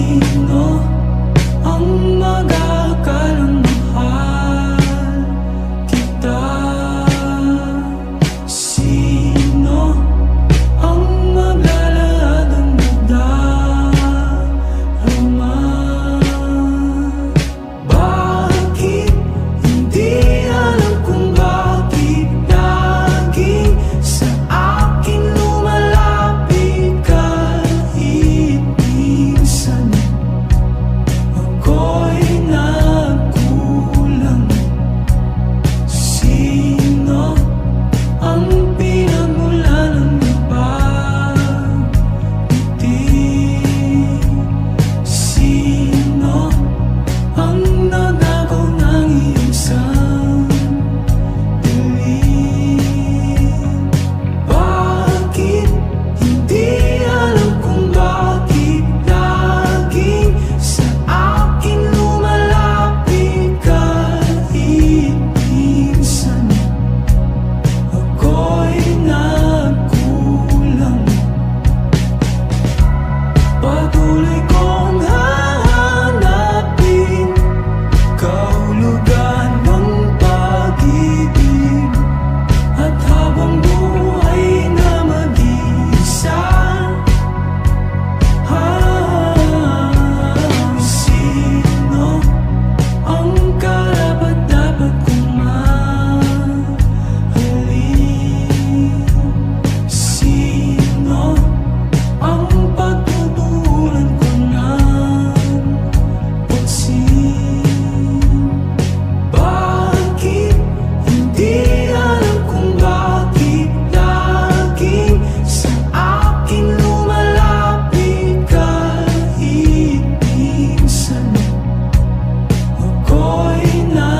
Sino ang magakaroon go night.